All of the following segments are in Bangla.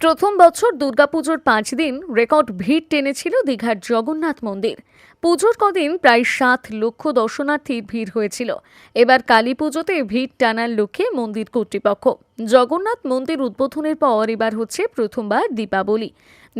প্রথম বছর দুর্গাপুজোর পাঁচ দিন রেকর্ড ভিড় টেনেছিল দীঘার জগন্নাথ মন্দির। পুজোর কদিন প্রায় সাত লক্ষ দর্শনার্থীর ভিড় হয়েছিল। এবার কালী পুজোতে ভিড় টানার লক্ষ্যে মন্দির কর্তৃপক্ষ। জগন্নাথ মন্দির উদ্বোধনের পর এবার হচ্ছে প্রথমবার দীপাবলি।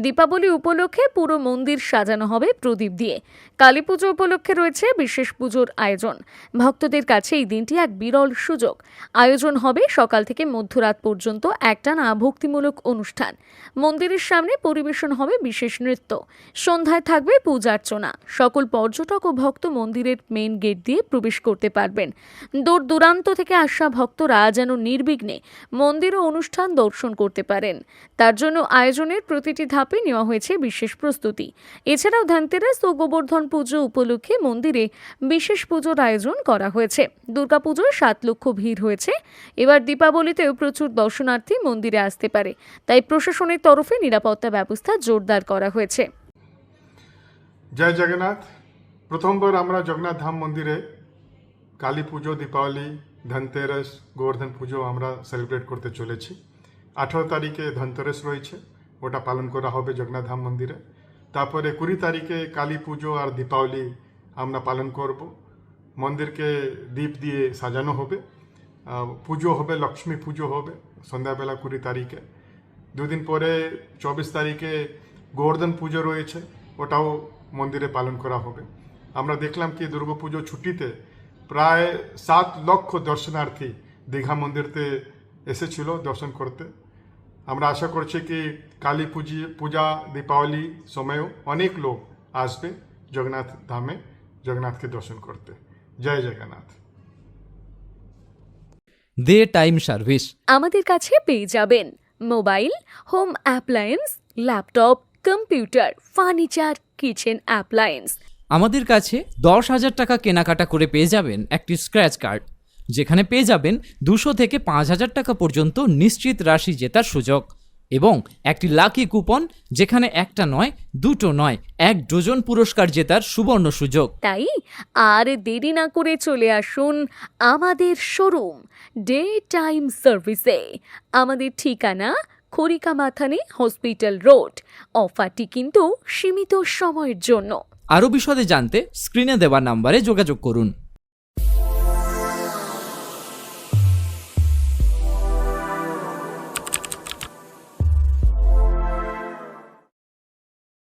দীপাবলি উপলক্ষে পুরো মন্দির সাজানো হবে প্রদীপ দিয়ে। কালী পুজো উপলক্ষে রয়েছে বিশেষ পুজোর আয়োজন। ভক্তদের কাছে এই দিনটি এক বিরল সুযোগ। আয়োজন হবে সকাল থেকে মধ্যরাত পর্যন্ত একটানা ভক্তিমূলক অনুষ্ঠান। মন্দিরের সামনে পরিবেশন হবে বিশেষ নৃত্য। সন্ধ্যায় থাকবে পূজার্চনা সকল পর্যটক ও ভক্ত মন্দিরের মেন গেট দিয়ে প্রবেশ করতে পারবেন। দূর দূরান্ত থেকে আসা ভক্তরা যেন নির্বিঘ্নে মন্দির ও অনুষ্ঠান দর্শন করতে পারেন। তার জন্য আয়োজনের প্রতিটি ধাপে নেওয়া হয়েছে বিশেষ প্রস্তুতি। এছাড়াও ধনতেরাস ও গোবর্ধন পুজো উপলক্ষে মন্দিরে বিশেষ পুজোর আয়োজন করা হয়েছে। দুর্গাপুজোয় সাত লক্ষ ভিড় হয়েছে। এবার দীপাবলিতেও প্রচুর দর্শনার্থী মন্দিরে আসতে পারে। তাই প্রশাসনের তরফে নিরাপত্তা ব্যবস্থা জোরদার করা হয়েছে। জয় জগন্নাথ। প্রথমবার আমরা জগন্নাথ ধাম মন্দিরে কালী পুজো, দীপাবলি, ধনতেরাস, গোবর্ধন পুজো আমরা সেলিব্রেট করতে চলেছি। আঠারো তারিখে ধনতেরাস রয়েছে। ওটা পালন করা হবে জগন্নাথ ধাম মন্দিরে। তারপরে কুড়ি তারিখে কালী পুজো আর দীপাবলি আমরা পালন করব। মন্দিরকে দীপ দিয়ে সাজানো হবে। পুজো হবে, লক্ষ্মী পুজো হবে সন্ধ্যাবেলা কুড়ি তারিখে। দুদিন পরে চব্বিশ তারিখে গোবর্ধন পুজো রয়েছে, ওটাও মন্দিরে পালন করা হবে। আমরা দেখলাম কি দুর্গাপুজো ছুটিতে প্রায় সাত লক্ষ দর্শনার্থী দীঘা মন্দিরতে এসেছিল দর্শন করতে। আমরা আশা করছি কি কালী পুজি পূজা দীপাবলি সময়ও অনেক লোক আসবে জগন্নাথ ধামে জগন্নাথকে দর্শন করতে। Jai Jagannath. Day time service. আমাদের কাছে পেয়ে যাবেন mobile home appliance laptop computer furniture kitchen appliance. আমাদের কাছে দশ হাজার টাকা কেনাকাটা করে পেয়ে যাবেন একটি স্ক্র্যাচ কার্ড। যেখানে পেয়ে যাবেন দুশো থেকে পাঁচ হাজার টাকা পর্যন্ত নিশ্চিত রাশি জেতার সুযোগ। এবং একটি লাকি কুপন যেখানে একটা নয় দুটো নয় এক ডজন পুরস্কার জেতার সুবর্ণ সুযোগ। তাই আর দেরি না করে চলে আসুন আমাদের শোরুম ডে টাইম সার্ভিসে আমাদের ঠিকানা খড়িকা মাথানে হসপিটাল রোড। অফারটি কিন্তু সীমিত সময়ের জন্য। আরও বিশদে জানতে স্ক্রিনে দেওয়া নাম্বারে যোগাযোগ করুন।